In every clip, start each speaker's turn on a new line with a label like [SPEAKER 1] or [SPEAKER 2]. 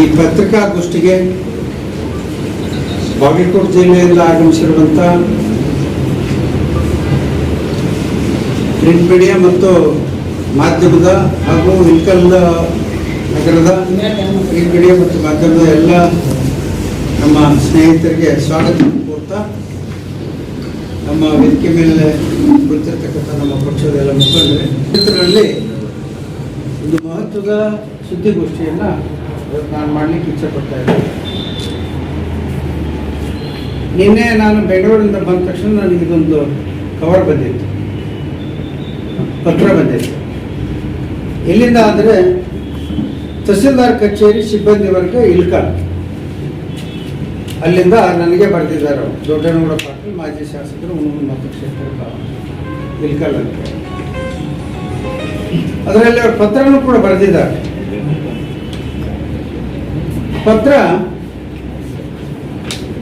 [SPEAKER 1] ಈ ಪತ್ರಿಕಾಗೋಷ್ಠಿಗೆ ಬಾಗಲಕೋಟೆ ಜಿಲ್ಲೆಯಿಂದ ಆಗಮಿಸಿರುವಂಥ print media ಮತ್ತು ಮಾಧ್ಯಮದ ಹಾಗೂ ಇಲ್ಕಲ್ ನಗರದ ಪ್ರಿಂಟ್ ಮೀಡಿಯಾ ಮತ್ತು ಮಾಧ್ಯಮದ ಎಲ್ಲ ನಮ್ಮ ಸ್ನೇಹಿತರಿಗೆ ಸ್ವಾಗತ ಕೋರ್ತಾ ನಮ್ಮ ವೇದಿಕೆ ಮೇಲೆ ಕುಳಿತಿರ್ತಕ್ಕಂಥ ನಮ್ಮ ಪಕ್ಷದ ಎಲ್ಲ ಮುಖಂಡರೇ. ಒಂದು ಮಹತ್ವದ ಸುದ್ದಿಗೋಷ್ಠಿಯನ್ನು ಇವತ್ತು ನಾನು ಮಾಡಲಿಕ್ಕೆ ಇಚ್ಛೆಪಡ್ತಾ ಇದ್ದೀನಿ ನಿನ್ನೆ ನಾನು ಬೆಂಗಳೂರಿಂದ ಬಂದ ತಕ್ಷಣ ನನಗೆ ಇದೊಂದು ಕವರ್ ಬಂದಿತ್ತು. ಪತ್ರ ಬಂದಿತ್ತು. ಇಲ್ಲಿಂದ ಆದರೆ ತಹಸೀಲ್ದಾರ್ ಕಚೇರಿ ಸಿಬ್ಬಂದಿ ವರ್ಗ ಅಲ್ಲಿಂದ ನನಗೆ ಬರೆದಿದ್ದಾರೆ ದೊಡ್ಡನಗೌಡ ಪಾಟೀಲ್, ಮಾಜಿ ಶಾಸಕರು ಹುಣಗುಂದ ಮತಕ್ಷೇತ್ರ ಇಲ್ಕಲ್ ಅಂತ ಅದರಲ್ಲಿ ಅವ್ರ ಪತ್ರನೂ ಕೂಡ ಬರೆದಿದ್ದಾರೆ. ಪತ್ರ,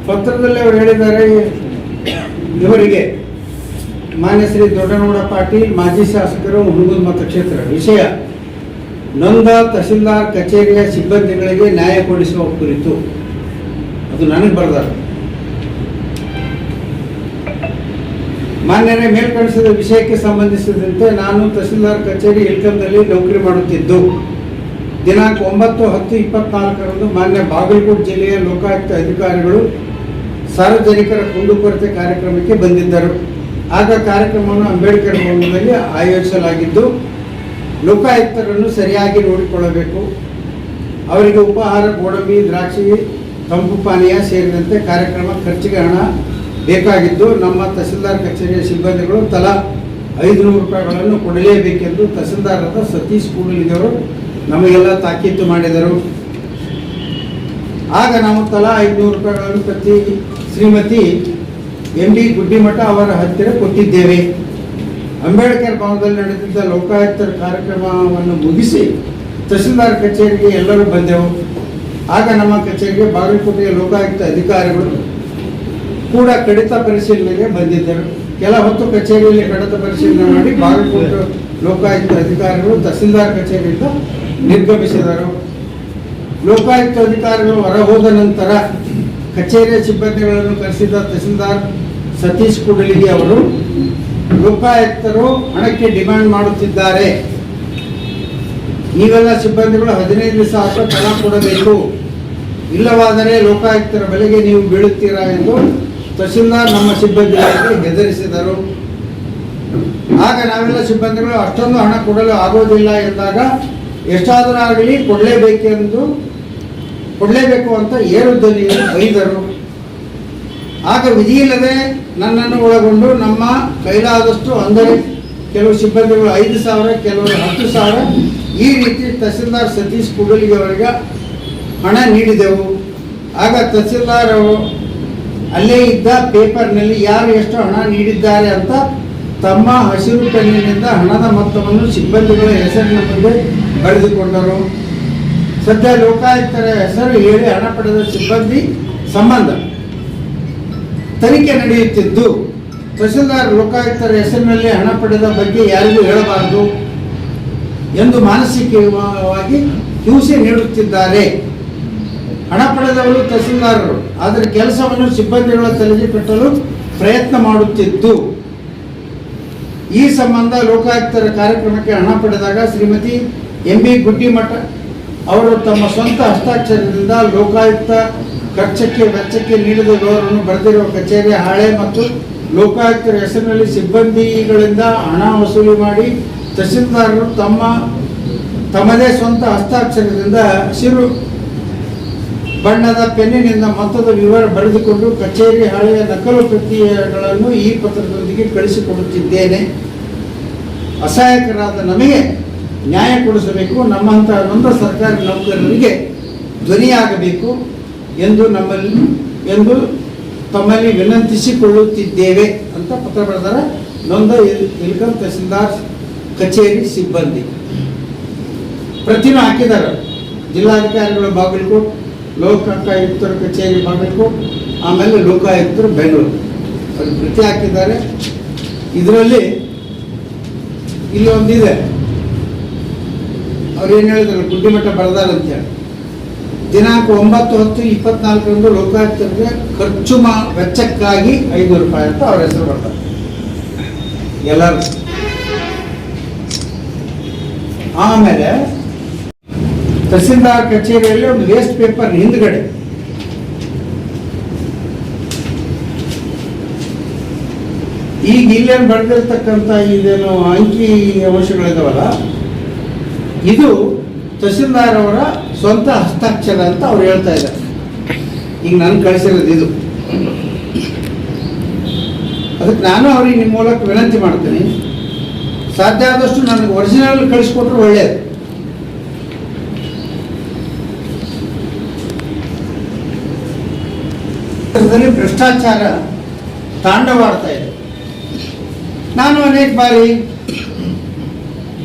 [SPEAKER 1] ಪತ್ರದಲ್ಲಿ ಅವರು ಹೇಳಿದ್ದಾರೆ, ಇವರಿಗೆ ಮಾನ್ಯ ಶ್ರೀ ದೊಡ್ಡನಗೌಡ ಪಾಟೀಲ್, ಮಾಜಿ ಶಾಸಕರು, ಹುಣಗುಲ್ ಮತಕ್ಷೇತ್ರ ವಿಷಯ, ನೊಂದ ತಹಸೀಲ್ದಾರ್ ಕಚೇರಿಯ ಸಿಬ್ಬಂದಿಗಳಿಗೆ ನ್ಯಾಯ ಕೊಡಿಸುವ ಕುರಿತು. ಅದು ನನಗೆ ಬರೆದಾರೆ. ಮಾನ್ಯರೇ ಮೇಲ್ಕಣಿಸಿದ ವಿಷಯಕ್ಕೆ ಸಂಬಂಧಿಸಿದಂತೆ ನಾನು ತಹಸೀಲ್ದಾರ್ ಕಚೇರಿ ಇಲ್ಕಂದಲ್ಲಿ ನೌಕರಿ ಮಾಡುತ್ತಿದ್ದು. ದಿನಾಂಕ ಒಂಬತ್ತು ಹತ್ತು ಇಪ್ಪತ್ನಾಲ್ಕರಂದು ಮಾನ್ಯ ಬಾಗಲಕೋಟೆ ಜಿಲ್ಲೆಯ ಲೋಕಾಯುಕ್ತ ಅಧಿಕಾರಿಗಳು ಸಾರ್ವಜನಿಕರ ಕುಂದುಕೊರತೆ ಕಾರ್ಯಕ್ರಮಕ್ಕೆ ಬಂದಿದ್ದರು. ಆಗ ಕಾರ್ಯಕ್ರಮವನ್ನು ಅಂಬೇಡ್ಕರ್ ಭವನದಲ್ಲಿ ಆಯೋಜಿಸಲಾಗಿದ್ದು, ಲೋಕಾಯುಕ್ತರನ್ನು ಸರಿಯಾಗಿ ನೋಡಿಕೊಳ್ಳಬೇಕು. ಅವರಿಗೆ ಉಪಹಾರ, ಗೋಡಂಬಿ, ದ್ರಾಕ್ಷಿ, ತಂಪು ಪಾನೀಯ ಸೇರಿದಂತೆ ಕಾರ್ಯಕ್ರಮ ಖರ್ಚಿಗೆ ಹಣ ಬೇಕಾಗಿದ್ದು, ನಮ್ಮ ತಹಸೀಲ್ದಾರ್ ಕಚೇರಿಯ ಸಿಬ್ಬಂದಿಗಳು ತಲಾ ಐದುನೂರು ರೂಪಾಯಿಗಳನ್ನು ಕೊಡಲೇಬೇಕೆಂದು ತಹಸೀಲ್ದಾರರಾದ ಸತೀಶ್ ಕೂಡಲಿಗೆಯವರು ನಮಗೆಲ್ಲ ತಾಕೀತು ಮಾಡಿದರು. ಆಗ ನಾವು ತಲಾ ಐದುನೂರು ರೂಪಾಯಿಗಳನ್ನು ಪ್ರತಿ ಶ್ರೀಮತಿ ಎಂ ಡಿ ಗುಡ್ಡಿಮಠ ಅವರ ಹತ್ತಿರ ಕೊಟ್ಟಿದ್ದೇವೆ. ಅಂಬೇಡ್ಕರ್ ಭವನದಲ್ಲಿ ನಡೆದಿದ್ದ ಲೋಕಾಯುಕ್ತ ಕಾರ್ಯಕ್ರಮವನ್ನು ಮುಗಿಸಿ ತಹಸೀಲ್ದಾರ್ ಕಚೇರಿಗೆ ಎಲ್ಲರೂ ಬಂದೆವು. ಆಗ ನಮ್ಮ ಕಚೇರಿಗೆ ಬಾಗಲಕೋಟೆಯ ಲೋಕಾಯುಕ್ತ ಅಧಿಕಾರಿಗಳು ಕೂಡ ಕಡಿತ ಪರಿಶೀಲನೆಗೆ ಬಂದಿದ್ದರು. ಕೆಲ ಹೊತ್ತು ಕಚೇರಿಯಲ್ಲಿ ಕಡಿತ ಪರಿಶೀಲನೆ ಮಾಡಿ ಬಾಗಲಕೋಟೆ ಲೋಕಾಯುಕ್ತ ಅಧಿಕಾರಿಗಳು ತಹಸೀಲ್ದಾರ್ ಕಚೇರಿಯಿಂದ ನಿರ್ಗಮಿಸಿದರು. ಲೋಕಾಯುಕ್ತ ಅಧಿಕಾರಿಗಳು ಹೊರಹೋದ ನಂತರ ಕಚೇರಿಯ ಸಿಬ್ಬಂದಿಗಳನ್ನು ಕರೆಸಿದ ತಹಸೀಲ್ದಾರ್ ಸತೀಶ್ ಕುಡಲಿಗಿ ಅವರು, ಲೋಕಾಯುಕ್ತರು ಹಣಕ್ಕೆ ಡಿಮ್ಯಾಂಡ್ ಮಾಡುತ್ತಿದ್ದಾರೆ. ನೀವೆಲ್ಲ ಸಿಬ್ಬಂದಿಗಳು ಹದಿನೈದು ಸಾವಿರ ಹಣ ಕೊಡಬೇಕು. ಇಲ್ಲವಾದರೆ ಲೋಕಾಯುಕ್ತರ ಬೆಲೆಗೆ ನೀವು ಬೀಳುತ್ತೀರಾ ಎಂದು ತಹಸೀಲ್ದಾರ್ ನಮ್ಮ ಸಿಬ್ಬಂದಿಗಳಿಗೆ ಹೆದರಿಸಿದರು. ಆಗ ನಾವೆಲ್ಲ ಸಿಬ್ಬಂದಿಗಳು ಅಷ್ಟೊಂದು ಹಣ ಕೊಡಲು ಆಗೋದಿಲ್ಲ ಎಂದಾಗ ಎಷ್ಟಾದರೂ ಆಗಲಿ ಕೊಡಲೇಬೇಕೆಂದು, ಕೊಡಲೇಬೇಕು ಅಂತ ಏರು ಧ್ವನಿಯಲ್ಲಿ ಬೈದರು ಆಗ ವಿಧಿಯಿಲ್ಲದೆ ನನ್ನನ್ನು ಒಳಗೊಂಡು ನಮ್ಮ ಕೈಲಾದಷ್ಟು ಅಂದರೆ ಕೆಲವು ಸಿಬ್ಬಂದಿಗಳು ಐದು ಸಾವಿರ, ಕೆಲವರು ಹತ್ತು ಸಾವಿರ, ಈ ರೀತಿ ತಹಸೀಲ್ದಾರ್ ಸತೀಶ್ ಅವರಿಗೆ ಹಣ ನೀಡಿದೆವು. ಆಗ ತಹಸೀಲ್ದಾರ್ ಅಲ್ಲೇ ಇದ್ದ ಪೇಪರ್ನಲ್ಲಿ ಯಾರು ಎಷ್ಟು ಹಣ ನೀಡಿದ್ದಾರೆ ಅಂತ ತಮ್ಮ ಹಸಿರು ಕಣ್ಣಿನಿಂದ ಹಣದ ಮೊತ್ತವನ್ನು ಸಿಬ್ಬಂದಿಗಳ ಹೆಸರಿನ ಮುಂದೆ ಬರೆದುಕೊಂಡರು. ಸದ್ಯ ಲೋಕಾಯುಕ್ತರ ಹೆಸರು ಹೇಳಿ ಹಣ ಪಡೆದ ಸಿಬ್ಬಂದಿ ಸಂಬಂಧ. ತನಿಖೆ ನಡೆಯುತ್ತಿದ್ದು, ತಹಸೀಲ್ದಾರ್ ಲೋಕಾಯುಕ್ತರ ಹೆಸರಿನಲ್ಲಿ ಹಣ ಪಡೆದ ಬಗ್ಗೆ ಯಾರಿಗೂ ಹೇಳಬಾರದು ಎಂದು ಮಾನಸಿಕವಾಗಿ ಹಿಂಸೆ ನೀಡುತ್ತಿದ್ದಾರೆ. ಹಣ ಪಡೆದವರು ತಹಸೀಲ್ದಾರರು, ಆದರೆ ಕೆಲಸವನ್ನು ಸಿಬ್ಬಂದಿಗಳ ತಲೆಗೆ ಕಟ್ಟಲು ಪ್ರಯತ್ನ ಮಾಡುತ್ತಿದ್ದು. ಈ ಸಂಬಂಧ ಲೋಕಾಯುಕ್ತರ ಕಾರ್ಯಕ್ರಮಕ್ಕೆ ಹಣ ಪಡೆದಾಗ ಶ್ರೀಮತಿ ಎಂ ಬಿ ಗುಡ್ಡಿಮಠ ಅವರು ತಮ್ಮ ಸ್ವಂತ ಹಸ್ತಾಕ್ಷರದಿಂದ ಲೋಕಾಯುಕ್ತ ಖರ್ಚಕ್ಕೆ ವೆಚ್ಚಕ್ಕೆ ನೀಡಿದ ವಿವರವನ್ನು ಬರೆದಿರುವ ಕಚೇರಿ ಹಾಳೆ ಮತ್ತು ಲೋಕಾಯುಕ್ತರ ಹೆಸರಿನಲ್ಲಿ ಸಿಬ್ಬಂದಿಗಳಿಂದ ಹಣ ವಸೂಲಿ ಮಾಡಿ ತಹಸೀಲ್ದಾರರು ತಮ್ಮ ತಮ್ಮದೇ ಸ್ವಂತ ಹಸ್ತಾಕ್ಷರದಿಂದ ಹಸಿರು ಬಣ್ಣದ ಪೆನ್ನಿನಿಂದ ಮೊತ್ತದ ವಿವರ ಬರೆದುಕೊಂಡು ಕಚೇರಿ ಹಳೆಯ ನಕಲು ಪ್ರತಿಗಳನ್ನು ಈ ಪತ್ರದೊಂದಿಗೆ ಕಳಿಸಿಕೊಡುತ್ತಿದ್ದೇನೆ. ಅಸಹಾಯಕರಾದ ನಮಗೆ ನ್ಯಾಯ ಕೊಡಿಸಬೇಕು ನಮ್ಮಂತಹ ನೊಂದ ಸರ್ಕಾರಿ ನೌಕರರಿಗೆ ಧ್ವನಿಯಾಗಬೇಕು ಎಂದು ನಮ್ಮಲ್ಲಿ ಎಂದು ತಮ್ಮಲ್ಲಿ ವಿನಂತಿಸಿಕೊಳ್ಳುತ್ತಿದ್ದೇವೆ ಅಂತ ಪತ್ರ ಬರೆದಾರ ನೊಂದ ಇಲ್ಕಂ ತಹಸೀಲ್ದಾರ್ ಕಚೇರಿ ಸಿಬ್ಬಂದಿ. ಪ್ರತಿನೂ ಹಾಕಿದ್ದಾರೆ ಜಿಲ್ಲಾಧಿಕಾರಿಗಳು ಬಾಗಲಕೋಟ್, ಲೋಕಾಯುಕ್ತರ ಕಚೇರಿ ಬಾಗಲಕೋಟ್, ಆಮೇಲೆ ಲೋಕಾಯುಕ್ತರು ಬೆಂಗಳೂರು. ಅದು ಪ್ರತಿ ಹಾಕಿದ್ದಾರೆ. ಇದರಲ್ಲಿ ಇಲ್ಲಿ ಒಂದಿದೆ. ಅವ್ರು ಏನು ಹೇಳಿದ್ರು? ಗುಡ್ಡಿಮಠ ಅಂತ ಹೇಳಿ. ದಿನಾಂಕ ಒಂಬತ್ತು ಹತ್ತು ಇಪ್ಪತ್ನಾಲ್ಕರಂದು ಲೋಕಾಯುಕ್ತರಿಗೆ ಖರ್ಚು ಮಾ ವೆಚ್ಚಕ್ಕಾಗಿ ಐನೂರು ರೂಪಾಯಿ ಅಂತ ಅವ್ರ ಹೆಸರು ಬರ್ತಾರೆ. ಎಲ್ಲರೂ. ಆಮೇಲೆ ತಹಸೀಲ್ದಾರ್ ಕಚೇರಿಯಲ್ಲಿ ಒಂದು ವೇಸ್ಟ್ ಪೇಪರ್ ಹಿಂದ್ಗಡೆ. ಈಗ ಇಲ್ಲೇನು ಬರೆದಿರ್ತಕ್ಕಂಥ ಇದೇನು ಅಂಕಿ ಅಂಶಗಳಿದಾವಲ್ಲ ಇದು ತಹಸೀಲ್ದಾರ್ ಅವರ ಸ್ವಂತ ಹಸ್ತಾಕ್ಷರ ಅಂತ ಅವ್ರು ಹೇಳ್ತಾ ಇದ್ದಾರೆ. ಈಗ ನಾನು ಕಳಿಸಿರೋದು ಇದು. ಅದಕ್ಕೆ ನಾನು ಅವ್ರಿಗೆ ನಿಮ್ಮ ಮೂಲಕ ವಿನಂತಿ ಮಾಡ್ತೀನಿ. ಸಾಧ್ಯ ಆದಷ್ಟು ನನಗೆ ಒರಿಜಿನಲ್ ಕಳಿಸ್ಕೊಟ್ರೆ ಒಳ್ಳೆಯದು ಭ್ರಷ್ಟಾಚಾರ ತಾಂಡವಾಡ್ತಾ ಇದೆ. ನಾನು ಅನೇಕ ಬಾರಿ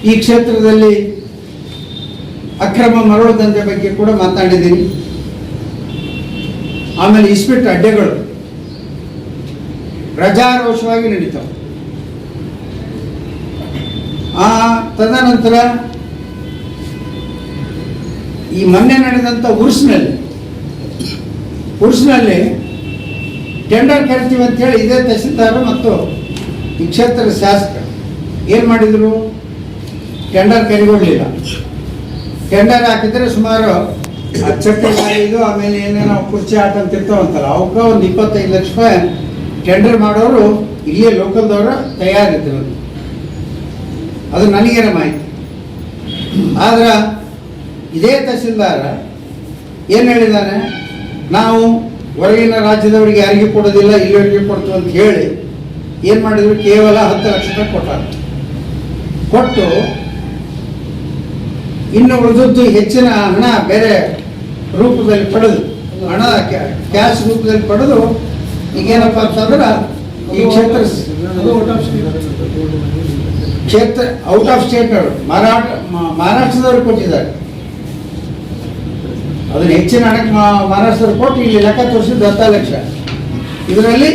[SPEAKER 1] ಈ ಕ್ಷೇತ್ರದಲ್ಲಿ ಅಕ್ರಮ ಮರಳು ದಂಧೆ ಬಗ್ಗೆ ಕೂಡ ಮಾತಾಡಿದ್ದೀನಿ. ಆಮೇಲೆ ಇಸ್ಪಿಟ್ ಅಡ್ಡೆಗಳು ರಜಾರೋಷವಾಗಿ ನಡೀತಾವೆ. ಆ, ತದನಂತರ ಈ ಮೊನ್ನೆ ನಡೆದಂಥ ಉರ್ಸ್ನಲ್ಲಿ ಉರ್ಸ್ನಲ್ಲಿ ಟೆಂಡರ್ ಕರಿತೀವಿ ಅಂತೇಳಿ ಇದೇ ತಹಸೀಲ್ದಾರ್ ಮತ್ತು ಈ ಕ್ಷೇತ್ರದ ಶಾಸಕ ಏನು ಮಾಡಿದರು? ಟೆಂಡರ್ ಕರಿಗೊಳ್ಳಿಲ್ಲ ಟೆಂಡರ್ ಹಾಕಿದ್ರೆ ಸುಮಾರು ಅಚ್ಚಕ್ಕೆ ಇದು ಆಮೇಲೆ ಏನೇನೋ ಕುರ್ಚಿ ಆಟ ಅಂತ ಇರ್ತಾವಂತಲ್ಲ ಅವಕ್ಕೆ ಒಂದು ಇಪ್ಪತ್ತೈದು ಲಕ್ಷ ರೂಪಾಯಿ ಟೆಂಡರ್ ಮಾಡೋರು ಇಲ್ಲೇ ಲೋಕಲ್ದವರು ತಯಾರಿದ್ರು. ಅದು ನನಗೇನ ಮಾಹಿತಿ. ಆದ್ರೆ ಇದೇ ತಹಸೀಲ್ದಾರ ಏನು ಹೇಳಿದ್ದಾನೆ ನಾವು ಹೊರಗಿನ ರಾಜ್ಯದವರಿಗೆ ಯಾರಿಗೆ ಕೊಡೋದಿಲ್ಲ, ಇಲ್ಲಿವರೆಗೆ ಕೊಡ್ತೀವಿ ಅಂತ ಹೇಳಿ ಏನು ಮಾಡಿದ್ರು? ಕೇವಲ ಹತ್ತು ಲಕ್ಷ ರೂಪಾಯಿ ಕೊಟ್ಟಾರೆ. ಕೊಟ್ಟು ಇನ್ನು ಉಳಿದದ್ದು ಹೆಚ್ಚಿನ ಹಣ ಬೇರೆ ರೂಪದಲ್ಲಿ ಪಡೆದು, ಹಣ ಕ್ಯಾಶ್ ರೂಪದಲ್ಲಿ ಪಡೆದು, ಈಗೇನಪ್ಪ ಅಂತಂದ್ರೆ ಈ ಕ್ಷೇತ್ರ ಕ್ಷೇತ್ರ ಔಟ್ ಆಫ್ ಸ್ಟೇಟ್ ಮಾರಾಟ ಮಹಾರಾಷ್ಟ್ರದವ್ರು ಕೊಟ್ಟಿದ್ದಾರೆ. ಅದನ್ನ ಹೆಚ್ಚಿನ ಹಣಕ್ಕೆ ಮಹಾರಾಷ್ಟ್ರದವ್ರು ಕೊಟ್ಟು ಇಲ್ಲಿ ಲೆಕ್ಕ ತೋರಿಸಿದ್ದು ಹತ್ತು ಲಕ್ಷ. ಇದರಲ್ಲಿ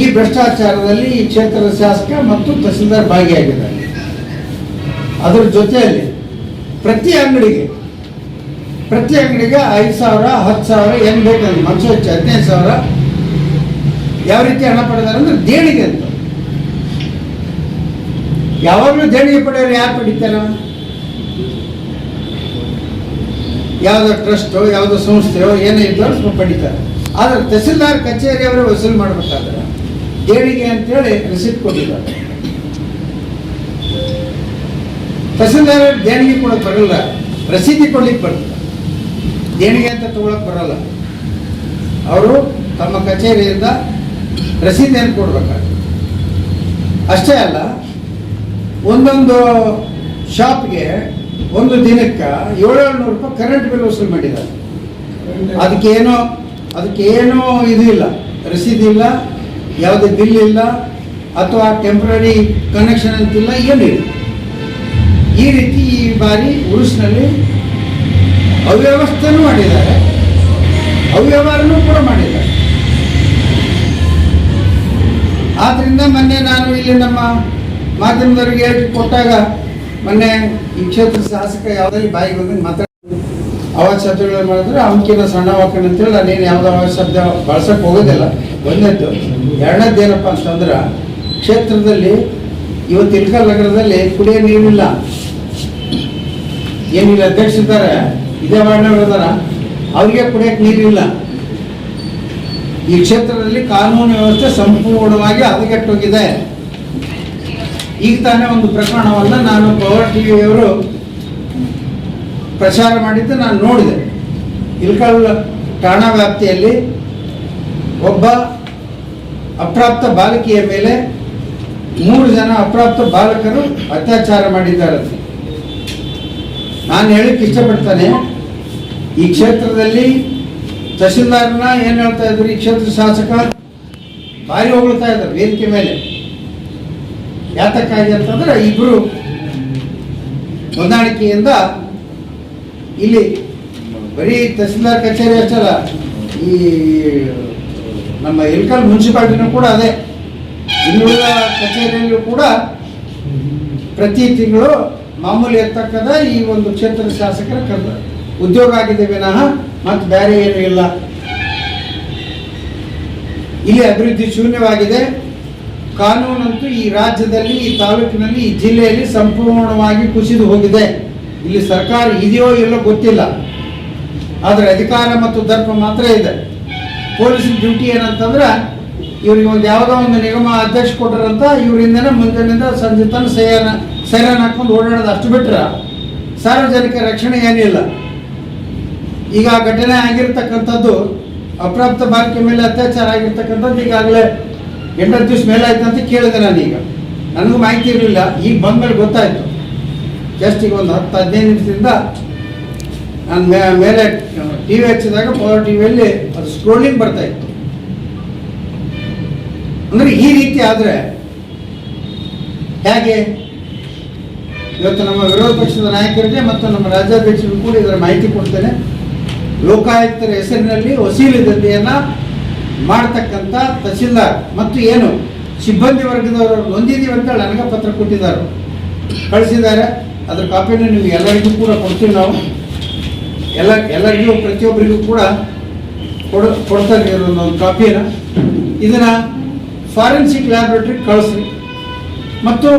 [SPEAKER 1] ಈ ಭ್ರಷ್ಟಾಚಾರದಲ್ಲಿ ಈ ಕ್ಷೇತ್ರದ ಶಾಸಕ ಮತ್ತು ತಹಸೀಲ್ದಾರ್ ಭಾಗಿಯಾಗಿದ್ದಾರೆ. ಅದರ ಜೊತೆಯಲ್ಲಿ ಪ್ರತಿ ಅಂಗಡಿಗೆ ಪ್ರತಿ ಅಂಗಡಿಗೆ ಐದು ಸಾವಿರ, ಹತ್ತು ಸಾವಿರ, ಏನು ಬೇಕಂದ್ರೆ ಮನಸ್ಸು ಹೆಚ್ಚು, ಹದಿನೈದು ಸಾವಿರ. ಯಾವ ರೀತಿ ಹಣ ಪಡೆದಾರೆ ಅಂದ್ರೆ ದೇಣಿಗೆ ಅಂತ. ಯಾವಾಗಲೂ ದೇಣಿಗೆ ಪಡೆಯೋರು ಯಾರು ಪಡಿತಾರ? ಯಾವುದೋ ಟ್ರಸ್ಟೋ, ಯಾವುದೋ ಸಂಸ್ಥೆಯೋ, ಏನೇ ಇದ್ದಾರೋ ಸ್ವಲ್ಪ ಪಡಿತಾರೆ. ಆದರೆ ತಹಸೀಲ್ದಾರ್ ಕಚೇರಿಯವರು ವಸೂಲು ಮಾಡ್ಬೇಕಾದ್ರೆ ದೇಣಿಗೆ ಅಂತೇಳಿ ರಿಸಿಪ್ಟ್ ಕೊಟ್ಟಿದ್ದಾರೆ. ತಹಸೀಲ್ದಾರ್ ದೇಣಿಗೆ ಕೊಡಕ್ಕೆ ಬರಲ್ಲ. ರಸೀದಿ ಕೊಡ್ಲಿಕ್ಕೆ ಬರ್ತದೆ ದೇಣಿಗೆ ಅಂತ ತಗೊಳಕ್ ಬರಲ್ಲ. ಅವರು ತಮ್ಮ ಕಚೇರಿಯಿಂದ ರಸೀದಿಯನ್ನು ಕೊಡ್ಬೇಕಾಗ್ತದೆ ಅಷ್ಟೇ ಅಲ್ಲ, ಒಂದೊಂದು ಶಾಪ್ಗೆ ಒಂದು ದಿನಕ್ಕೆ ಏಳೇಳ್ನೂರು ರೂಪಾಯಿ ಕರೆಂಟ್ ಬಿಲ್ ವಸೂಲು ಮಾಡಿದ್ದಾರೆ. ಅದಕ್ಕೇನೋ ಅದಕ್ಕೇನೋ ಇದು ಇಲ್ಲ. ರಸೀದಿ ಇಲ್ಲ, ಯಾವುದೇ ಬಿಲ್ ಇಲ್ಲ, ಅಥವಾ ಟೆಂಪ್ರರಿ ಕನೆಕ್ಷನ್ ಅಂತಿಲ್ಲ ಏನಿಲ್ಲ ಈ ರೀತಿ ಈ ಬಾರಿ ಉರುಸ್ನಲ್ಲಿ ಅವ್ಯವಸ್ಥೆನೂ ಮಾಡಿದ್ದಾರೆ. ಅವ್ಯವಹಾರನೂ ಕೂಡ ಮಾಡಿದ್ದಾರೆ. ಆದ್ರಿಂದ ಮೊನ್ನೆ ನಾನು ಇಲ್ಲಿ ನಮ್ಮ ಮಾಧ್ಯಮದವರಿಗೆ ಕೊಟ್ಟಾಗ ಮೊನ್ನೆ ಈ ಕ್ಷೇತ್ರ ಶಾಸಕ ಯಾವುದೇ ಬಾಯಿಗೆ ಬಂದು ಮಾತಾಡ ಅವಾಜ್ ಶಬ್ದಗಳನ್ನು ಮಾಡಿದ್ರೆ. ಅವನಕಿನ್ನ ಸಣ್ಣ ವಾಕನ್ ಅಂತೇಳಿ ನಾನೇನು ಯಾವುದೋ ಅವಾಜ್ ಶಬ್ದ ಬಳಸಕ್ಕೆ ಹೋಗೋದಿಲ್ಲ. ಒಂದದ್ದು ಎರಡನೇದು ಏನಪ್ಪ ಅಂತಂದ್ರೆ, ಕ್ಷೇತ್ರದಲ್ಲಿ ಇವತ್ತು ಇಲ್ಕಲ್ ನಗರದಲ್ಲಿ ಕುಡಿಯೋ ನೀರಿಲ್ಲ. ಏನಿಲ್ಲ ಅಧ್ಯಕ್ಷರಿದ್ದಾರೆ ಇದೇ ವಾರ್ಡ್ನವ್ರು ಅವರಿಗೆ ಕುಡಿಯಕ್ಕೆ ನೀರಿಲ್ಲ. ಈ ಕ್ಷೇತ್ರದಲ್ಲಿ ಕಾನೂನು ವ್ಯವಸ್ಥೆ ಸಂಪೂರ್ಣವಾಗಿ ಹದಗೆಟ್ಟೋಗಿದೆ. ಈಗ ತಾನೇ ಒಂದು ಪ್ರಕರಣವನ್ನು ನಾನು ಪವರ್ ಟಿ ವಿಯವರು ಪ್ರಚಾರ ಮಾಡಿದ್ದು ನಾನು ನೋಡಿದೆ. ಇಲ್ಕಲ್ ಠಾಣಾ ವ್ಯಾಪ್ತಿಯಲ್ಲಿ ಒಬ್ಬ ಅಪ್ರಾಪ್ತ ಬಾಲಕಿಯ ಮೇಲೆ ಮೂರು ಜನ ಅಪ್ರಾಪ್ತ ಬಾಲಕರು ಅತ್ಯಾಚಾರ ಮಾಡಿದ್ದಾರಂತೆ ನಾನು ಹೇಳಕ್ಕೆ ಇಷ್ಟಪಡ್ತಾನೆ, ಈ ಕ್ಷೇತ್ರದಲ್ಲಿ ತಹಸೀಲ್ದಾರನ ಏನು ಹೇಳ್ತಾ ಇದ್ರು, ಈ ಕ್ಷೇತ್ರ ಶಾಸಕ ಭಾರಿ ಹೊಗಳ್ತಾ ಇದ್ದಾರೆ ವೇದಿಕೆ ಮೇಲೆ. ಯಾತಕ್ಕಾಗಿ ಅಂತಂದ್ರೆ ಇಬ್ಬರು ಹೊಂದಾಣಿಕೆಯಿಂದ ಇಲ್ಲಿ ಬರೀ ತಹಸೀಲ್ದಾರ್ ಕಚೇರಿ ಅಷ್ಟಲ್ಲ, ಈ ನಮ್ಮ ಇಲ್ಕಲ್ ಮುನ್ಸಿಪಾಲ್ಟಿನೂ ಕೂಡ ಅದೇ. ಇನ್ನುಳಿದ ಕಚೇರಿಯಲ್ಲೂ ಕೂಡ ಪ್ರತಿ ತಿಂಗಳು ಮಾಮೂಲಿ ಇರ್ತಕ್ಕಂಥ ಈ ಒಂದು ಕ್ಷೇತ್ರದ ಶಾಸಕರ ಕರೆದ ಉದ್ಯೋಗ ಆಗಿದೆ ವಿನಃ, ಮತ್ತು ಬೇರೆ ಏನೂ ಇಲ್ಲ. ಇಲ್ಲಿ ಅಭಿವೃದ್ಧಿ ಶೂನ್ಯವಾಗಿದೆ. ಕಾನೂನಂತೂ ಈ ರಾಜ್ಯದಲ್ಲಿ, ಈ ತಾಲೂಕಿನಲ್ಲಿ, ಈ ಜಿಲ್ಲೆಯಲ್ಲಿ ಸಂಪೂರ್ಣವಾಗಿ ಕುಸಿದು ಹೋಗಿದೆ. ಇಲ್ಲಿ ಸರ್ಕಾರ ಇದೆಯೋ ಇಲ್ಲೋ ಗೊತ್ತಿಲ್ಲ. ಆದರೆ ಅಧಿಕಾರ ಮತ್ತು ದರ್ಪ ಮಾತ್ರ ಇದೆ. ಪೊಲೀಸ್ ಡ್ಯೂಟಿ ಏನಂತಂದ್ರೆ, ಇವ್ರಿಗೆ ಒಂದು ಯಾವುದೋ ಒಂದು ನಿಗಮ ಅಧ್ಯಕ್ಷ ಕೊಟ್ಟರಂತ ಇವರಿಂದನೇ ಮುಂಜಾನೆಯಿಂದ ಸಂಜೆ ತನಕ ಸೈರನ್ ಸೈರನ್ ಹಾಕೊಂಡು ಓಡಾಡೋದು ಅಷ್ಟು ಬಿಟ್ರೆ ಸಾರ್ವಜನಿಕ ರಕ್ಷಣೆ ಏನಿಲ್ಲ ಈಗ ಘಟನೆ ಆಗಿರ್ತಕ್ಕಂಥದ್ದು ಅಪ್ರಾಪ್ತ ಬಾಲಕಿ ಮೇಲೆ ಅತ್ಯಾಚಾರ ಆಗಿರ್ತಕ್ಕಂಥದ್ದು ಈಗಾಗಲೇ ಎಂಟತ್ತು ದಿವಸ ಮೇಲೆ ಆಯ್ತು ಅಂತ ಕೇಳಿದೆ ನಾನೀಗ. ನನಗೂ ಮಾಹಿತಿ ಇರಲಿಲ್ಲ, ಈಗ ಬಂದ್ಮೇಲೆ ಗೊತ್ತಾಯ್ತು. ಜಸ್ಟ್ ಈಗ ಒಂದು ಹತ್ತು, ಹದಿನೈದು ನಿಮಿಷದಿಂದ ನಾನು ಮೇಲೆ ಟಿ ವಿ ಹಚ್ಚಿದಾಗ ಪವರ್ ಟಿ ವಿಯಲ್ಲಿ ಅದು ಸ್ಕ್ರೋಲಿಂಗ್ ಬರ್ತಾ ಇತ್ತು. ಅಂದರೆ ಈ ರೀತಿ ಆದರೆ ಹೇಗೆ? ಇವತ್ತು ನಮ್ಮ ವಿರೋಧ ಪಕ್ಷದ ನಾಯಕರಿಗೆ ಮತ್ತು ನಮ್ಮ ರಾಜ್ಯಾಧ್ಯಕ್ಷರಿಗೂ ಕೂಡ ಇದರ ಮಾಹಿತಿ ಕೊಡ್ತೇನೆ. ಲೋಕಾಯುಕ್ತರ ಹೆಸರಿನಲ್ಲಿ ವಸೀಲಿ ದಂಧೆಯನ್ನ ಮಾಡ್ತಕ್ಕಂಥ ತಹಸೀಲ್ದಾರ್ ಮತ್ತು ಏನು ಸಿಬ್ಬಂದಿ ವರ್ಗದವರು ನೊಂದಿದ್ದೀವಿ ಅಂತ ನನಗೆ ಪತ್ರ ಕೊಟ್ಟಿದ್ದಾರೆ. ಕಳಿಸಿದ್ದಾರೆ. ಅದರ ಕಾಪಿಯನ್ನು ನೀವು ಎಲ್ಲರಿಗೂ ಕೂಡ ಕೊಡ್ತೀವಿ ನಾವು. ಎಲ್ಲ, ಎಲ್ಲರಿಗೂ, ಪ್ರತಿಯೊಬ್ಬರಿಗೂ ಕೂಡ ಕೊಡ ಕೊಡ್ತಾರೆ ಒಂದು ಕಾಪಿನ ಇದನ್ನ ಫಾರೆನ್ಸಿಕ್ ಲ್ಯಾಬ್ರೇಟ್ರಿಗೆ ಕಳಿಸ್ರಿ ಮತ್ತು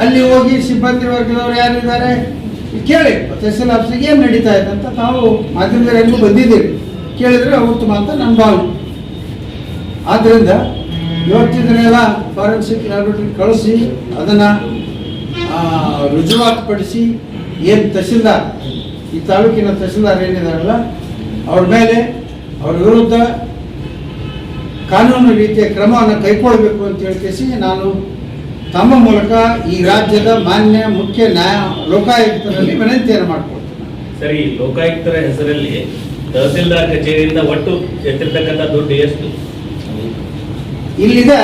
[SPEAKER 1] ಅಲ್ಲಿ ಹೋಗಿ ಸಿಬ್ಬಂದಿ ವರ್ಗದವರು ಯಾರಿದ್ದಾರೆ? ಕೇಳಿ. ತಹಸೀಲ್ ಆಫೀಸಿಗೆ ಏನು ನಡೀತಾ ಇದೆ ಅಂತ ನಾವು ಮಾಧ್ಯಮದಲ್ಲಿ ಬಂದಿದ್ದೀವಿ. ಕೇಳಿದ್ರೆ ಉತ್ತಮ ಅಂತ ನನ್ನ ಭಾವನೆ. ಆದ್ದರಿಂದ ಇವತ್ತಿದನ್ನೆಲ್ಲ ಫಾರೆನ್ಸಿಕ್ ಲ್ಯಾಬ್ರೇಟರಿ ಕಳಿಸಿ, ಅದನ್ನು ರುಜುವಾತುಪಡಿಸಿ ಏನು ತಹಸೀಲ್ದಾರ್, ಈ ತಾಲೂಕಿನ ತಹಸೀಲ್ದಾರ್ ಏನಿದಾರಲ್ಲ, ಅವ್ರ ಮೇಲೆ ಅವ್ರ ವಿರುದ್ಧ ಕಾನೂನು ರೀತಿಯ ಕ್ರಮವನ್ನು ಕೈಗೊಳ್ಳಬೇಕು ಅಂತ ಹೇಳ್ಕೇಸಿ ನಾನು ತಮ್ಮ ಮೂಲಕ ಈ ರಾಜ್ಯದ ಮಾನ್ಯ ಮುಖ್ಯ ನ್ಯಾಯ ಲೋಕಾಯುಕ್ತರಲ್ಲಿ ವಿನಂತಿಯನ್ನು ಮಾಡಿಕೊಡ್ತೀನಿ
[SPEAKER 2] ಸರಿ ಲೋಕಾಯುಕ್ತರ ಹೆಸರಲ್ಲಿ ತಹಸೀಲ್ದಾರ್ ಕಚೇರಿಯಿಂದ ಒಟ್ಟು ಎತ್ತಿರ್ತಕ್ಕಂಥ ದುಡ್ಡು ಎಷ್ಟು?
[SPEAKER 1] ಇಲ್ಲಿದೆ.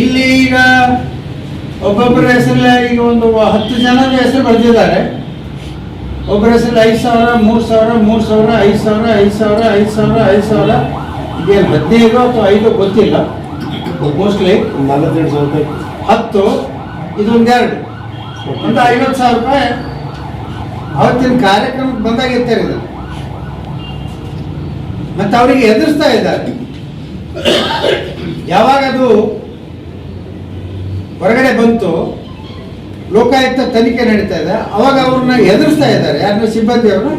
[SPEAKER 1] ಇಲ್ಲಿ ಈಗ ಒಬ್ಬೊಬ್ಬರ ಹೆಸರಲ್ಲೇ ಈಗ ಒಂದು ಹತ್ತು ಜನ ಹೆಸರು ಬರೆದಿದ್ದಾರೆ. ಒಬ್ಬರ ಹೆಸರಲ್ಲಿ ಐದು ಸಾವಿರ ಮೂರು ಸಾವಿರ ಮೂರು ಸಾವಿರ ಐದು ಸಾವಿರ ಐದು ಸಾವಿರ ಐದು ಸಾವಿರ ಐದು ಸಾವಿರ. ಇದೇನು ಹದಿನೈದು ಅಥವಾ ಐದು ಗೊತ್ತಿಲ್ಲ. ಮೋಸ್ಟ್ಲಿ
[SPEAKER 3] ನಲವತ್ತೆರಡು ಸಾವಿರ ರೂಪಾಯಿ.
[SPEAKER 1] ಹತ್ತು ಇದೊಂದೆರಡು ಒಂದು ಐವತ್ತು ಸಾವಿರ ರೂಪಾಯಿ. ಅವತ್ತಿನ ಕಾರ್ಯಕ್ರಮಕ್ಕೆ ಬಂದಾಗ ಇರ್ತಾರೆ ಇದು. ಮತ್ತೆ ಅವರಿಗೆ ಎದುರಿಸ್ತಾ ಇದ್ದಾರೆ. ಯಾವಾಗ ಅದು ಹೊರಗಡೆ ಬಂತು, ಲೋಕಾಯುಕ್ತ ತನಿಖೆ ನಡೀತಾ ಇದೆ. ಅವಾಗ ಅವ್ರನ್ನ ಎದುರಿಸ್ತಾ ಇದ್ದಾರೆ. ಯಾರನ್ನ ಸಿಬ್ಬಂದಿಯವ್ರನ್ನ.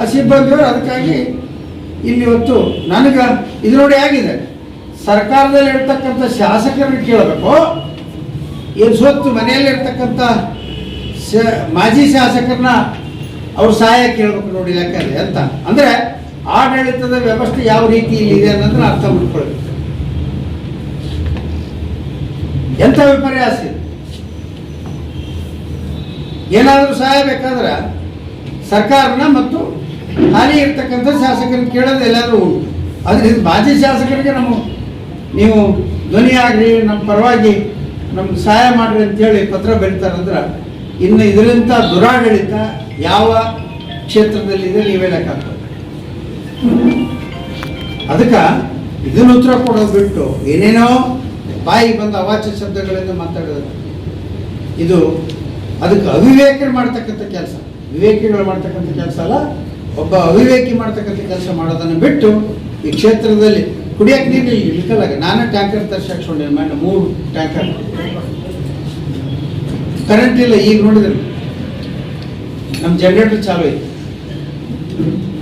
[SPEAKER 1] ಆ ಸಿಬ್ಬಂದಿಯವರು ಅದಕ್ಕಾಗಿ ಇಲ್ಲಿ ಇವತ್ತು, ನನಗೆ ಇದು ನೋಡಿ ಆಗಿದೆ. ಸರ್ಕಾರದಲ್ಲಿ ಇರ್ತಕ್ಕಂಥ ಶಾಸಕರನ್ನ ಕೇಳಬೇಕು. ಏನು ಸ್ವತ್ತು ಮನೆಯಲ್ಲಿ ಇರ್ತಕ್ಕಂಥ ಶ, ಮಾಜಿ ಶಾಸಕರನ್ನ ಅವ್ರ ಸಹಾಯ ಕೇಳಬೇಕು ನೋಡಿ ಲೆಕ್ಕದಲ್ಲಿ ಅಂತ. ಅಂದರೆ ಆಡಳಿತದ ವ್ಯವಸ್ಥೆ ಯಾವ ರೀತಿ ಇದೆ ಅನ್ನೋದನ್ನ ಅರ್ಥ ಮಾಡ್ಕೊಳ್ಬೇಕು. ಎಂಥ ವಿಪರ್ಯಾಸ ಏನಾದರೂ ಸಹಾಯ ಬೇಕಾದ್ರೆ ಸರ್ಕಾರನ ಮತ್ತು ಹಾಲಿ ಇರ್ತಕ್ಕಂಥ ಶಾಸಕರನ್ನ ಕೇಳೋದು ಎಲ್ಲಾದರೂ ಉಂಟು. ಅದರಿಂದ ಮಾಜಿ ಶಾಸಕರಿಗೆ ನಮ್ಮ ನೀವು ಧ್ವನಿ ಆಗ್ರಿ ನಮ್ಮ ಪರವಾಗಿ ನಮ್ಗೆ ಸಹಾಯ ಮಾಡ್ರಿ ಅಂತೇಳಿ ಪತ್ರ ಬರೀತಾರಂದ್ರೆ ಇನ್ನು ಇದರಿಂದ ದುರಾಡಳಿತ ಯಾವ ಕ್ಷೇತ್ರದಲ್ಲಿದೆ ನೀವೇ ಹಾಕ್ಬೇಕು. ಅದಕ್ಕೆ ಇದನ್ನು ಉತ್ತರ ಕೊಡೋದು ಬಿಟ್ಟು ಏನೇನೋ ಬಾಯಿಗೆ ಬಂದ ಅವಾಚ್ಯ ಶಬ್ದಗಳಿಂದ ಮಾತಾಡೋದು ಇದು ಅದಕ್ಕೆ ಅವಿವೇಕರು ಮಾಡ್ತಕ್ಕಂಥ ಕೆಲಸ ವಿವೇಕಿಗಳು ಮಾಡ್ತಕ್ಕಂಥ ಕೆಲಸ ಅಲ್ಲ, ಒಬ್ಬ ಅವಿವೇಕಿ ಮಾಡ್ತಕ್ಕಂಥ ಕೆಲಸ ಮಾಡೋದನ್ನು ಬಿಟ್ಟು ಈ ಕ್ಷೇತ್ರದಲ್ಲಿ ಕುಡಿಯಕ್ಕೆ ನೀರು ಇಲ್ಲಿ ಇಳ್ಕಲಾಗ ನಾನೇ ಟ್ಯಾಂಕರ್ ತರ್ಸಾಕ್ಸ್ಕೊಂಡೆ ಮಾಡಿ ಮೂರು ಟ್ಯಾಂಕರ್. ಕರೆಂಟ್ ಇಲ್ಲ, ಈಗ ನೋಡಿದ್ರೆ. ನಮ್ಮ ಜನರೇಟರ್ ಚಾಲು ಐತಿ.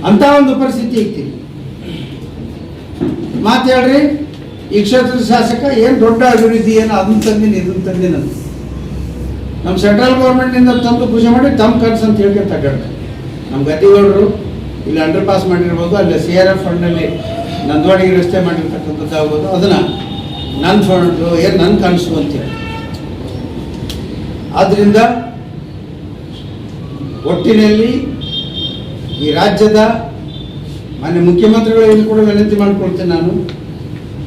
[SPEAKER 1] ಅಂತ ಒಂದು ಪರಿಸ್ಥಿತಿ ಐತಿ. ಮಾತು ಹೇಳ್ರಿ, ಈ ಕ್ಷೇತ್ರದ ಶಾಸಕ ಏನು ದೊಡ್ಡ ಅಭಿವೃದ್ಧಿ, ಏನು ಅದನ್ನ ತಂದಿನಿ ಇದನ್ನ ತಂದಿನ. ನಮ್ಮ ಸೆಂಟ್ರಲ್ ಗೌರ್ಮೆಂಟ್ನಿಂದ ತಂದು ಪೂಜೆ ಮಾಡಿ ತಮ್ಮ ಕನಸು ಅಂತ ಹೇಳ್ಕೊಂತ ನಮ್ಮ ಗದ್ದಿಗೌಡರು, ಇಲ್ಲಿ ಅಂಡರ್ ಪಾಸ್ ಮಾಡಿರ್ಬೋದು, ಅಲ್ಲಿ ಸಿ ಆರ್ ಎಫ್ ಫಂಡಲ್ಲಿ ನಂದವಾಡಿಗೆ ರಸ್ತೆ ಮಾಡಿರ್ತಕ್ಕಂಥದ್ದು ಆಗ್ಬೋದು ಅದನ್ನು ನನ್ನ ಫಂಡ್ ಏನು ನನ್ನ ಕನಸು ಅಂತೇಳಿ ಆದ್ದರಿಂದ ಒಟ್ಟಿನಲ್ಲಿ ಈ ರಾಜ್ಯದ ಮಾನ್ಯ ಏನು ಕೂಡ ವಿನಂತಿ ಮಾಡಿಕೊಳ್ತೇನೆ ನಾನು.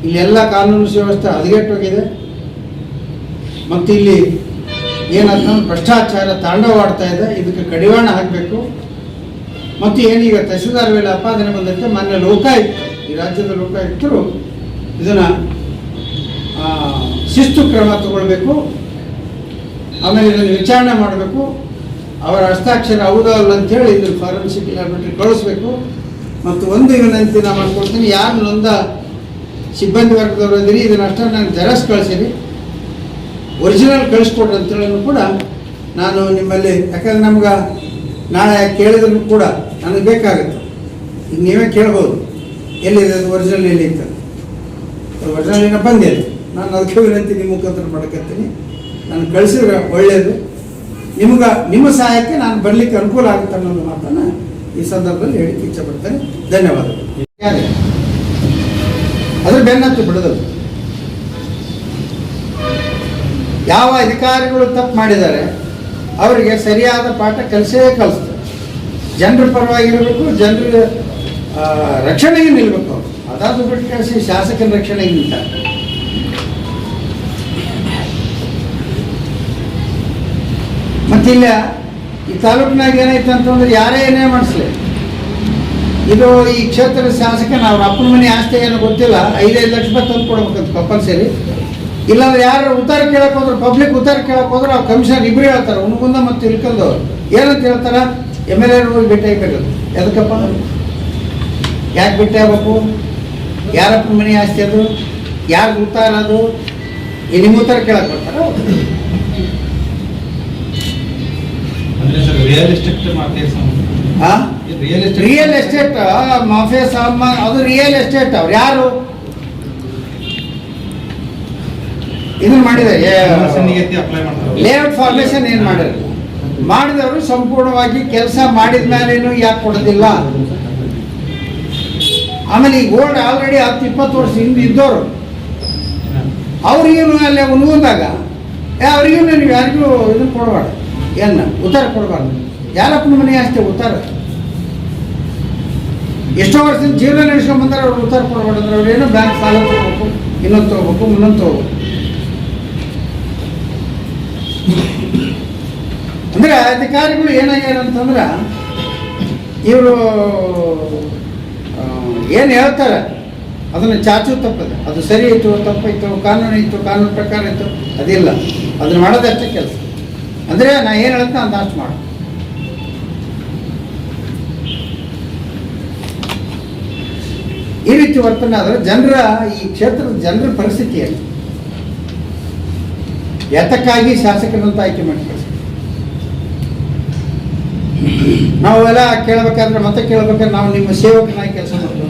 [SPEAKER 1] ಇಲ್ಲಿ ಎಲ್ಲ ಕಾನೂನು ಸುವ್ಯವಸ್ಥೆ ಹದಗೆಟ್ಟೋಗಿದೆ. ಮತ್ತು ಇಲ್ಲಿ ಏನಂತ ಭ್ರಷ್ಟಾಚಾರ ತಾಂಡವಾಡ್ತಾ ಇದೆ. ಇದಕ್ಕೆ ಕಡಿವಾಣ ಹಾಕಬೇಕು. ಮತ್ತು ಏನೀಗ ತಹಸೀಲ್ದಾರ್ ಮೇಲೆ ಅಪಾದನೆ ಬಂದಂತೆ ಮಾನ್ಯ ಲೋಕಾಯುಕ್ತ ಈ ರಾಜ್ಯದ ಲೋಕಾಯುಕ್ತರು ಇದನ್ನು ಶಿಸ್ತು ಕ್ರಮ ತಗೊಳ್ಬೇಕು, ಆಮೇಲೆ ಇದನ್ನು ವಿಚಾರಣೆ ಮಾಡಬೇಕು, ಅವರ ಹಸ್ತಾಕ್ಷರ ಹೌದೋ ಅಲ್ಲ ಅಂತೇಳಿ ಇದನ್ನು ಫಾರೆನ್ಸಿಕ್ ಲ್ಯಾಬ್ರೇಟರಿ ಕಳಿಸ್ಬೇಕು. ಮತ್ತು ಒಂದು ವಿನಂತಿ ನಾನು ಮಾಡ್ಕೊಡ್ತೀನಿ ಯಾರು ನೊಂದ ಸಿಬ್ಬಂದಿ ವರ್ಗದವರು ಅಂದಿರಿ ಇದನ್ನು ಅಷ್ಟೇ ನಾನು ಜೆರಾಕ್ಸ್ ಕಳಿಸಿರಿ ಒರಿಜಿನಲ್ ಕಳಿಸ್ಕೊಡ್ರಿ ಅಂತೇಳಿ ಕೂಡ ನಾನು ನಿಮ್ಮಲ್ಲಿ, ಯಾಕಂದ್ರೆ ನಮ್ಗೆ ನಾಳೆ ಕೇಳಿದ್ರು ಕೂಡ ನನಗೆ ಬೇಕಾಗುತ್ತೆ. ಈಗ ನೀವೇ ಕೇಳ್ಬೋದು. ಎಲ್ಲಿದೆ ಅದು ಒರಿಜಿನಲ್ ಎಲ್ಲಿ ಇತ್ತು ಒರಿಜಿನಲ್ ಏನೋ ಬಂದಿದೆ. ನಾನು ಅದಕ್ಕೆ ವಿನಂತಿ ನಿಮ್ಮ ಮುಖಾಂತರ ಮಾಡಕತ್ತೀನಿ ನಾನು ಕಳಿಸಿದ್ರೆ ಒಳ್ಳೆಯದು ನಿಮ್ಗೆ, ನಿಮ್ಮ ಸಹಾಯಕ್ಕೆ ನಾನು ಬರಲಿಕ್ಕೆ ಅನುಕೂಲ ಆಗುತ್ತೆ ಅನ್ನೋದು ಮಾತನ್ನು ಈ ಸಂದರ್ಭದಲ್ಲಿ ಹೇಳಿಕ್ಕೆ ಇಚ್ಛೆ ಪಡ್ತೇನೆ ಧನ್ಯವಾದಗಳು? ಅದ್ರ ಬೆನ್ನತ್ತು ಬಿಡೋದು. ಯಾವ ಅಧಿಕಾರಿಗಳು ತಪ್ಪು ಮಾಡಿದ್ದಾರೆ, ಅವರಿಗೆ ಸರಿಯಾದ ಪಾಠ ಕಲಿಸೇ ಕಲಿಸ್ತಾರೆ. ಜನರ ಪರವಾಗಿರಬೇಕು ಜನರ ರಕ್ಷಣೆಗೆ ನಿಲ್ಬೇಕು ಅದಾದ್ರೂ ಬಿಟ್ಟು ಕಳಿಸಿ, ಶಾಸಕನ ರಕ್ಷಣೆಗೆ ನಿಂತಾರೆ ಮತ್ತಿಲ್ಲ, ಈ ತಾಲೂಕಿನಾಗ ಏನಾಯ್ತು ಅಂತಂದ್ರೆ ಯಾರೇ ಏನೇ ಮಾಡಿಸ್ಲಿ. ಇದು ಈ ಕ್ಷೇತ್ರದ ಶಾಸಕನ ಅವ್ರ ಅಪ್ಪನ ಮನೆ ಆಸ್ತಿ ಏನೋ ಗೊತ್ತಿಲ್ಲ, ಐದೈದು ಲಕ್ಷ ರೂಪಾಯಿ ತಂದು ಕೊಡ್ಬೇಕಂತ ಕಂಪಲ್ಸರಿ ಇಲ್ಲಾಂದ್ರೆ ಯಾರು ಉತ್ತರ ಕೇಳಕ್ ಹೋದ್ರೆ ಪಬ್ಲಿಕ್ ಉತ್ತರ ಕೇಳಕ್ ಹೋದ್ರೆ ಅವ್ರು ಕಮಿಷನರ್ ಇಬ್ಬರು ಹೇಳ್ತಾರೆ ಉಣ್ಗುಂದ ಮತ್ತು ಇಳ್ಕಲ್ದು ಏನಂತ ಹೇಳ್ತಾರ? ಎಂ ಎಲ್ ಎ ಹೋಗಿ ಭೇಟಿ ಆಗ್ಬೇಕು ಎದಕ್ಕಪ್ಪ? ಯಾಕೆ ಭೇಟಿ ಯಾರಪ್ಪ ಮನೆ ಆಸ್ತಿ ಅದು? ಯಾರು ಗೊತ್ತಾರ ಅದು? ಈ ನಿಮ್ಮ ಉತ್ತರ ಕೇಳಕ್ ಬರ್ತಾರ?
[SPEAKER 3] ರಿಯಲ್ ಎಸ್ಟೇಟ್ ಮಾಫಿಯಾ
[SPEAKER 1] ಸಾಮಾನ್ ಅದು ರಿಯಲ್ ಎಸ್ಟೇಟ್ ಅವ್ರು. ಯಾರು? ಇದನ್ನ ಮಾಡಿದ್ದಾರೆ ಲೇಔಟ್ ಫಾರ್ಮೇಶನ್ ಏನು ಮಾಡಿದ್ರು? ಮಾಡಿದವರು ಸಂಪೂರ್ಣವಾಗಿ ಕೆಲಸ ಮಾಡಿದ ಮೇಲೇನು ಯಾಕೆ ಕೊಡೋದಿಲ್ಲ? ಆಮೇಲೆ ಈ ಓಲ್ಡ್ ಆಲ್ರೆಡಿ ಹತ್ತು, ಇಪ್ಪತ್ತು ವರ್ಷ ಹಿಂದೆ ಇದ್ದವರು ಅವ್ರಿಗೇನು ಅಲ್ಲಿ ಉಣ್ಗೊಂಡಾಗ ಏ ಅವ್ರಿಗೇನು ನೀವು ಯಾರಿಗೂ ಇದು ಕೊಡಬಾರ್ದು ಏನ, ಉತ್ತರ ಕೊಡಬಾರ್ದು. ಯಾರಪ್ಪನ ಮನೆ ಅಷ್ಟೇ ಉತ್ತರ. ಎಷ್ಟೋ ವರ್ಷದಿಂದ ಜೀವನ ನಡೆಸ್ಕೊಂಡ್ ಬಂದ್ರೆ ಅವ್ರು ಉತ್ತರ ಕೊಡಬಾರ್ದು ಅಂದ್ರೆ ಅವ್ರೇನು ಬ್ಯಾಂಕ್ ಸಾಲ ತಗೋಬೇಕು, ಇನ್ನೊಂದು ತಗೋಬೇಕು ಇನ್ನೊಂದು ತಗೋಬೇಕು. ಅಂದರೆ ಅಧಿಕಾರಿಗಳು ಏನಾಗ್ಯಾರಂತಂದ್ರೆ, ಇವರು ಏನು ಹೇಳ್ತಾರೆ? ಅದನ್ನು ಚಾಚು ತಪ್ಪದೆ. ಅದು ಸರಿ ಇತ್ತು ತಪ್ಪಾಯಿತು, ಕಾನೂನು ಇತ್ತು, ಕಾನೂನು ಪ್ರಕಾರ ಇತ್ತು, ಅದಿಲ್ಲ. ಅದನ್ನ ಮಾಡೋದಷ್ಟೇ ಕೆಲಸ. ಅಂದರೆ ನಾ ಏನು ಹೇಳ್ತಾ ಅಂತ ಅಷ್ಟು ಮಾಡು. ಈ ರೀತಿ ವರ್ತನೆ ಆದರೆ ಜನರ, ಈ ಕ್ಷೇತ್ರದ ಜನರ ಪರಿಸ್ಥಿತಿ ಏನು? ಎತ್ತಕ್ಕಾಗಿ ಶಾಸಕರಂತ ಆಯ್ಕೆ ಮಾಡಿ ಕಳ್ಸಿ. ನಾವೆಲ್ಲ ಕೇಳಬೇಕಾದ್ರೆ ಮತ್ತೆ ಕೇಳಬೇಕಾದ್ರೆ ನಾವು ನಿಮ್ಮ ಸೇವಕನಾಗಿ ಕೆಲಸ ಮಾಡ್ಬೋದು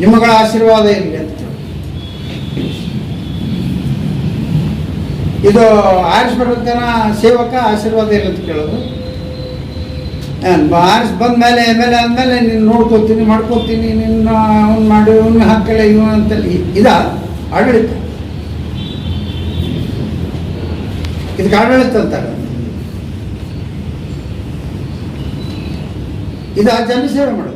[SPEAKER 1] ನಿಮ್ಮಗಳ ಆಶೀರ್ವಾದ ಇರಲಿ ಅಂತ. ಇದು ಇದು ಆರಿಸ್ಬಿಡುತ್ತನ ಸೇವಕ ಆಶೀರ್ವಾದ ಇರಲಿ ಅಂತ ಕೇಳೋದು. ಆರಿಸ್ ಬಂದ ಮೇಲೆ ಅಂದಮೇಲೆ ನೀನು ನೋಡ್ಕೋತೀನಿ, ಮಾಡ್ಕೋತೀನಿ, ನಿನ್ನ ಅವ್ನು ಮಾಡಿ, ಅವ್ನ ಹಾಕಲ್ಲ ಇವ ಅಂತ ಇದ ಆಡಳಿತ. ಇದಕ್ಕೆ ಆಡಳಿತ ಅಂತಾರೆ. ಇದು ಆ ಜನಸೇವೆ ಮಾಡೋದು.